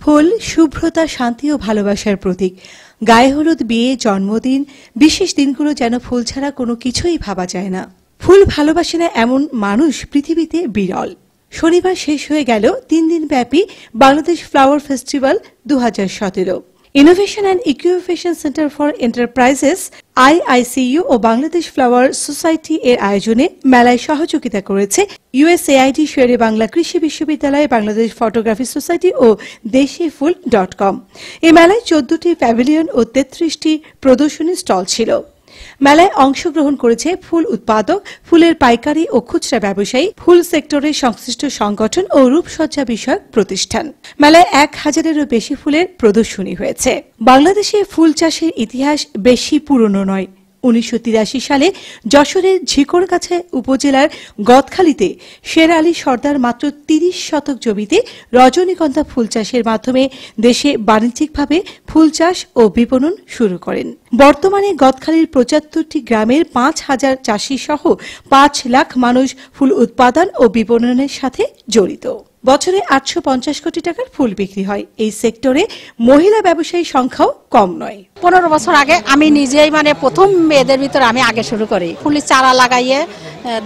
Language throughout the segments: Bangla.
ফুল, শুভ্রতা, শান্তি ও ভালোবাসার প্রতীক। গায়ে হলুদ বিয়ে, জন্মদিন, বিশেষ দিনগুলো যেন ফুল ছাড়া কোনো কিছুই ভাবা যায় না। ফুল ভালোবাসে না এমন মানুষ পৃথিবীতে বিরল। শনিবার শেষ হয়ে গেল তিন দিন ব্যাপী বাংলাদেশ ফ্লাওয়ার ফেস্টিভ্যাল দু হাজার সতেরো। Innovation and incubation centre for enterprises IICU O Bangladesh flower society এর আয়োজনে মেলায় সহযোগিতা করেছে ইউএসএআইডি শেরে বাংলা কৃষি বিশ্ববিদ্যালয়, বাংলাদেশ ফটোগ্রাফি সোসাইটি ও দেশি ফুল ডট কম। এ মেলায় চোদ্দটি প্যাভিলিয়ন ও তেত্রিশটি প্রদর্শনী স্টল ছিল। মেলায় অংশগ্রহণ করেছে ফুল উৎপাদক, ফুলের পাইকারি ও খুচরা ব্যবসায়ী, ফুল সেক্টরের সংশ্লিষ্ট সংগঠন ও রূপসজ্জা বিষয়ক প্রতিষ্ঠান। মেলায় এক হাজারেরও বেশি ফুলের প্রদর্শনী হয়েছে। বাংলাদেশে ফুল চাষের ইতিহাস বেশি পুরনো নয়। উনিশশো তিরাশি সালে যশোরের ঝিকরগাছা উপজেলার গদখালীতে শের আলী সর্দার মাত্র তিরিশ শতক জমিতে রজনীগন্ধা ফুল চাষের মাধ্যমে দেশে বাণিজ্যিকভাবে ফুল চাষ ও বিপণন শুরু করেন। বর্তমানে গদখালীর পঁচাত্তরটি গ্রামের পাঁচ হাজার চাষি সহ পাঁচ লাখ মানুষ ফুল উৎপাদন ও বিপণনের সাথে জড়িত। বছরে আটশো পঞ্চাশ কোটি টাকার ফুল বিক্রি হয়। এই সেক্টরে মহিলা ব্যবসায়ী সংখ্যাও কম নয়। পনেরো বছর আগে আমি নিজেই মানে প্রথম মেয়েদের ভিতরে আমি আগে শুরু করি। ফুলের চারা লাগাইয়ে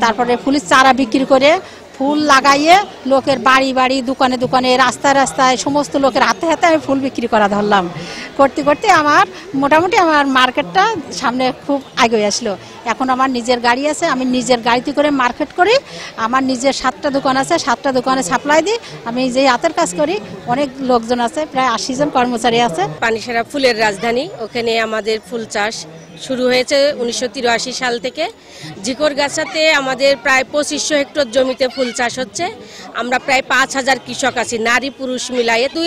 তারপরে ফুলের চারা বিক্রি করে ফুল লাগাইয়ে লোকের বাড়ি বাড়ি, দোকানে দোকানে, রাস্তায় রাস্তায় সমস্ত লোকের হাতে হাতে আমি ফুল বিক্রি করা ধরলাম। করতে করতে আমার মোটামুটি আমার মার্কেটটা সামনে খুব আগে আসলো। এখন আমার নিজের গাড়ি আছে, আমি নিজের গাড়িতে করে মার্কেট করি, আমার নিজের সাতটা দোকান আছে, সাতটা দোকানে সাপ্লাই দিই, আমি যে হাতের কাজ করি, অনেক লোকজন আছে, প্রায় আশি জন কর্মচারী আছে। পানিসারা ফুলের রাজধানী, ওখানে আমাদের ফুল চাষ। শুরু হয়েছে উনিশশো তিরাশি সাল থেকে। জিকরগাছাতে আমাদের প্রায় পঁচিশশো হেক্টর জমিতে ফুল চাষ হচ্ছে। আমরা প্রায় পাঁচ হাজার কৃষক আছি, নারী পুরুষ মিলাইয়ে দুই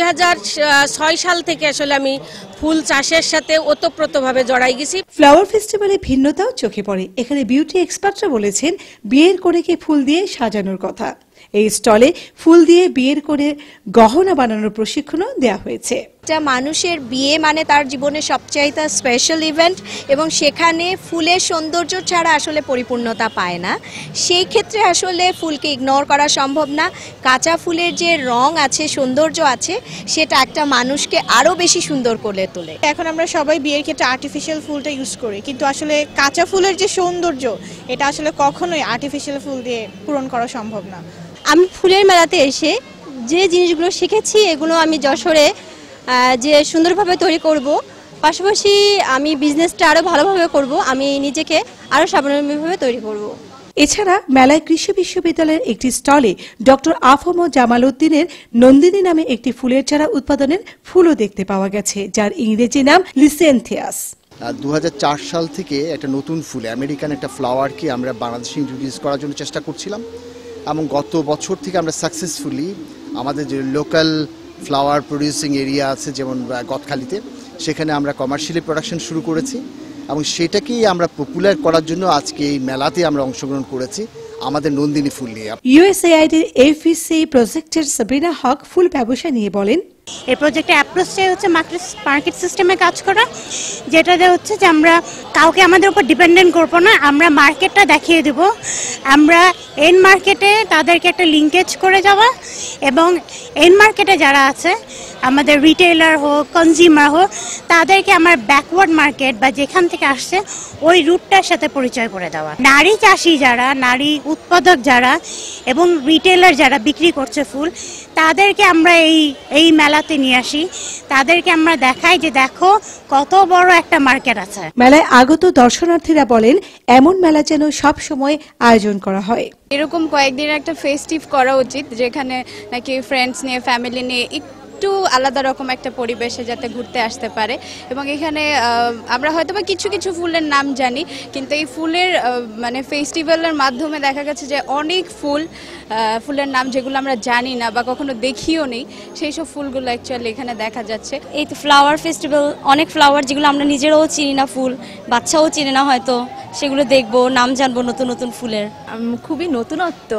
সাল থেকে আসলে আমি ফুল চাষের সাথে ওতপ্রোতভাবে জড়াই গেছি। ফ্লাওয়ার ফেস্টিভ্যালে ভিন্নতাও চোখে পড়ে। এখানে বিউটি এক্সপার্টরা বলেছেন, বিয়ের কোণেকে ফুল দিয়ে সাজানোর কথা। এই স্টলে ফুল দিয়ে বিয়ের করে গহনা বানানোর প্রশিক্ষণও দেওয়া হয়েছে। একটা মানুষের বিয়ে মানে তার জীবনের সবচাইতে স্পেশাল ইভেন্ট এবং সেখানে ফুলের সৌন্দর্য ছাড়া আসলে পরিপূর্ণতা পায় না। সেই ক্ষেত্রে আসলে ফুলকে ইগনোর করা সম্ভব না। কাঁচা ফুলের যে রং আছে সৌন্দর্য আছে সেটা একটা মানুষকে আরও বেশি সুন্দর করে তোলে। এখন আমরা সবাই বিয়ের ক্ষেত্রে আর্টিফিশিয়াল ফুলটা ইউজ করি কিন্তু আসলে কাঁচা ফুলের যে সৌন্দর্য এটা আসলে কখনোই আর্টিফিশিয়াল ফুল দিয়ে পূরণ করা সম্ভব না। আমি ফুলের মেলাতে এসে যে জিনিসগুলো শিখেছি এগুলো আমি যশোরে যে সুন্দরভাবে তৈরি করব পাশাপাশি আমি বিজনেসটা আরও ভালোভাবে করব আমি নিজেকে আরও স্বাবলম্বীভাবে তৈরি করব। এছাড়া মেলায় কৃষি বিশ্ববিদ্যালয়ের একটি স্টলে ডক্টর আফম জামাল উদ্দিনের নন্দিনী নামে একটি ফুলের চারা উৎপাদনের ফুলও দেখতে পাওয়া গেছে যার ইংরেজি নাম লিসেনথিয়াস। দু হাজার চার সাল থেকে একটা নতুন ফুল আমেরিকান একটা ফ্লাওয়ারকে আমরা বাংলাদেশে ইন্ট্রোডিউস করার জন্য চেষ্টা করছিলাম এবং গত বছর থেকে আমরা সাকসেসফুলি আমাদের যে লোকাল ফ্লাওয়ার প্রডিউসিং এরিয়া আছে, যেমন গতখালিতে সেখানে আমরা কমার্শিয়ালি প্রোডাকশন শুরু করেছি এবং সেটাকেই আমরা পপুলার করার জন্য আজকে এই মেলাতে আমরা অংশগ্রহণ করেছি। আমাদের নন্দিনী ফুল নিয়ে ইউএসএআইডির এফিসি প্রজেক্টের সাবরিনা হক ফুল ব্যবসা নিয়ে বলেন। এই প্রজেক্টের অ্যাপ্রোচটাই হচ্ছে মার্কেট মার্কেট সিস্টেমে কাজ করা যেটাতে হচ্ছে যে আমরা কাউকে আমাদের উপর ডিপেন্ডেন্ট করব না আমরা মার্কেটটা দেখিয়ে দেব। আমরা এন মার্কেটে তাদেরকে একটা লিঙ্কেজ করে যাওয়া এবং এন মার্কেটে যারা আছে আমাদের রিটেলার হোক কনজিউমার হোক তাদেরকে আমার ব্যাকওয়ার্ড মার্কেট বা যেখান থেকে আসছে ওই রুটটার সাথে পরিচয় করে দেওয়া। নারী চাষি যারা নারী উৎপাদক যারা এবং রিটেলার যারা বিক্রি করছে ফুল তাদেরকে আমরা এই এই মেলাতে নিয়ে আসি। তাদেরকে আমরা দেখাই যে দেখো কত বড় একটা মার্কেট আছে। মেলায় আগত দর্শনার্থীরা বলেন এমন মেলা যেন সব সময় আয়োজন করা হয়। এরকম কয়েকদিন একটা ফেস্টিভ করা উচিত যেখানে নাকি ফ্রেন্ডস নিয়ে ফ্যামিলি নিয়ে একটু আলাদা রকম একটা পরিবেশে যাতে ঘুরতে আসতে পারে। এবং এখানে আমরা হয়তো বা কিছু কিছু ফুলের নাম জানি কিন্তু এই ফুলের মানে ফেস্টিভ্যালের মাধ্যমে দেখা গেছে যে অনেক ফুল ফুলের নাম যেগুলো আমরা জানি না বা কখনো দেখিও নেই সেই সব ফুলগুলো অ্যাকচুয়ালি এখানে দেখা যাচ্ছে। এই তো ফ্লাওয়ার ফেস্টিভ্যাল অনেক ফ্লাওয়ার যেগুলো আমরা নিজেরাও চিনি না ফুল বাচ্চাও চিনি না হয়তো সেগুলো দেখব নাম জানব নতুন নতুন ফুলের। খুবই নতুনত্ব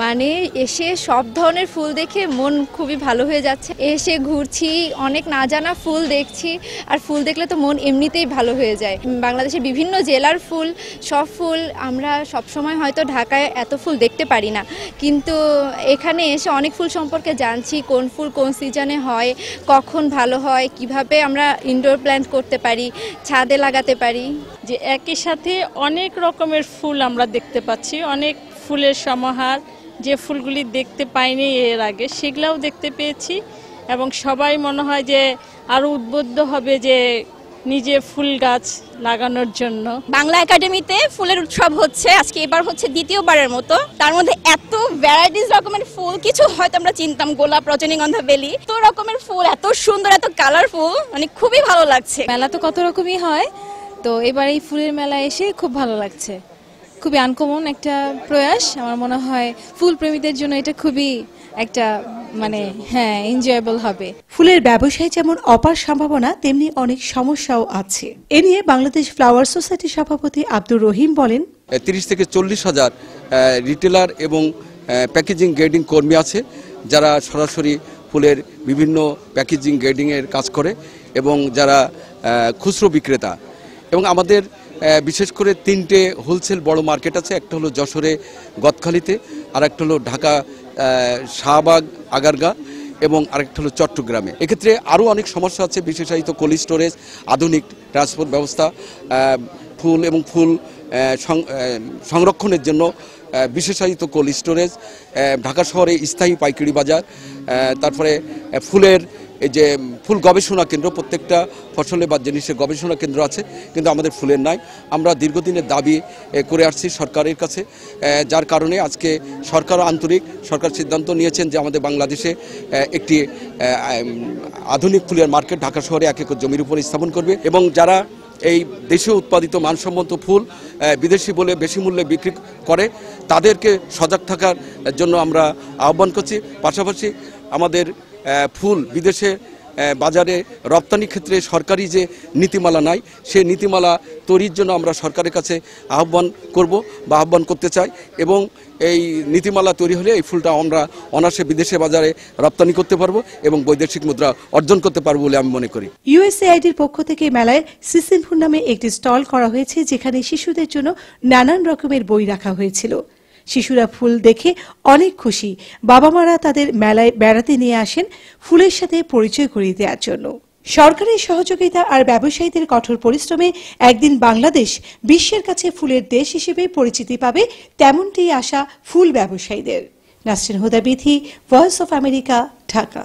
মানে এসে সব ধরনের ফুল দেখে মন খুবই ভালো হয়ে যাচ্ছে। এসে ঘুরছি, অনেক না জানা ফুল দেখছি, আর ফুল দেখলে তো মন এমনিতেই ভালো হয়ে যায়। বাংলাদেশের বিভিন্ন জেলার ফুল, সব ফুল আমরা সব সময় হয়তো ঢাকায় এত ফুল দেখতে পারি না। কিন্তু এখানে এসে অনেক ফুল সম্পর্কে জানছি, কোন ফুল কোন সিজনে হয়, কখন ভালো হয়, কীভাবে আমরা ইনডোর প্ল্যান্ট করতে পারি, ছাদে লাগাতে পারি। যে একই সাথে অনেক রকমের ফুল আমরা দেখতে পাচ্ছি, অনেক ফুলের সমাহার, যে ফুলগুলি দেখতে পাইনি এর আগে, সেগুলাও দেখতে পেয়েছি। এবং সবাই মনে হয় যে আরও উদ্বুদ্ধ হবে যে নিজে ফুল গাছ লাগানোর জন্য। বাংলা একাডেমিতে ফুলের উৎসব হচ্ছে আজকে এবার হচ্ছে দ্বিতীয়বারের মতো। তার মধ্যে এত ভ্যারাইটিস রকমের ফুল কিছু হয়তো আমরা চিনতাম গোলাপ রজনীগন্ধা বেলি। তো রকমের ফুল এত সুন্দর এত কালারফুল মানে খুবই ভালো লাগছে। মেলা তো কত রকমই হয় তো এবার এই ফুলের মেলা এসে খুব ভালো লাগছে। খুবই আনকমন একটা প্রয়াস আমার মনে হয় ফুল প্রেমীদের জন্য এটা খুবই একটা মানে হ্যাঁ এনজয়েবল হবে। ফুলের ব্যবসায় যেমন অপার সম্ভাবনা তেমনি অনেক সমস্যাও আছে। এ নিয়ে বাংলাদেশ ফ্লাওয়ার সোসাইটির সভাপতি আব্দুর রহিম বলেন তিরিশ থেকে চল্লিশ হাজার রিটেলার এবং প্যাকেজিং গ্রেডিং কর্মী আছে যারা সরাসরি ফুলের বিভিন্ন প্যাকেজিং গ্রেডিংয়ের কাজ করে এবং যারা খুচরো বিক্রেতা। এবং আমাদের বিশেষ করে তিনটে হোলসেল বড় মার্কেট আছে একটা হলো যশোরে গদখালিতে আর একটা হলো ঢাকা শাহবাগ, আগারগা এবং আরেকটা হলো চট্টগ্রামে। এক্ষেত্রে আরও অনেক সমস্যা আছে, বিশেষায়িত কোল্ড স্টোরেজ, আধুনিক ট্রান্সপোর্ট ব্যবস্থা ফুল এবং ফুল সংরক্ষণের জন্য বিশেষায়িত কোল্ড স্টোরেজ ঢাকা শহরে স্থায়ী পাইকারি বাজার তারপরে ফুলের এই যে ফুল গবেষণা কেন্দ্র, প্রত্যেকটা ফসলে বা জিনিসের গবেষণা কেন্দ্র আছে, কিন্তু আমাদের ফুলের নাই। আমরা দীর্ঘদিনের দাবি করে আসছি সরকারের কাছে যার কারণে আজকে সরকার আন্তরিক, সরকার সিদ্ধান্ত নিয়েছেন যে আমাদের বাংলাদেশে একটি আধুনিক ফুলের মার্কেট ঢাকা শহরে এক একর জমির উপর স্থাপন করবে এবং যারা এই দেশে উৎপাদিত মানসম্মত ফুল বিদেশি বলে বেশি মূল্যে বিক্রি করে, তাদেরকে সজাগ থাকার জন্য আমরা আহ্বান করছি। পাশাপাশি আমাদের ফুল বিদেশে বাজারে রপ্তানি ক্ষেত্রে সরকারি যে নীতিমালা নাই সে নীতিমালা তৈরির জন্য আমরা সরকারের কাছে আহ্বান করব বা আহ্বান করতে চাই এবং এই নীতিমালা তৈরি হলে এই ফুলটা আমরা অনার্সে বিদেশে বাজারে রপ্তানি করতে পারব এবং বৈদেশিক মুদ্রা অর্জন করতে পারব বলে আমি মনে করি। ইউএসএআইডির পক্ষ থেকে মেলায় সিসিমপুর নামে একটি স্টল করা হয়েছে, যেখানে শিশুদের জন্য নানান রকমের বই রাখা হয়েছিল। শিশুরা ফুল দেখে অনেক খুশি। বাবা মারা তাদের মেলায় বেড়াতে নিয়ে আসেন ফুলের সাথে পরিচয় করিয়ে দেওয়ার জন্য। সরকারের সহযোগিতা আর ব্যবসায়ীদের কঠোর পরিশ্রমে একদিন বাংলাদেশ বিশ্বের কাছে ফুলের দেশ হিসেবে পরিচিতি পাবে তেমনটি আশা ফুল ব্যবসায়ীদের। Nasrin Huda Bithi voice of America Dhaka.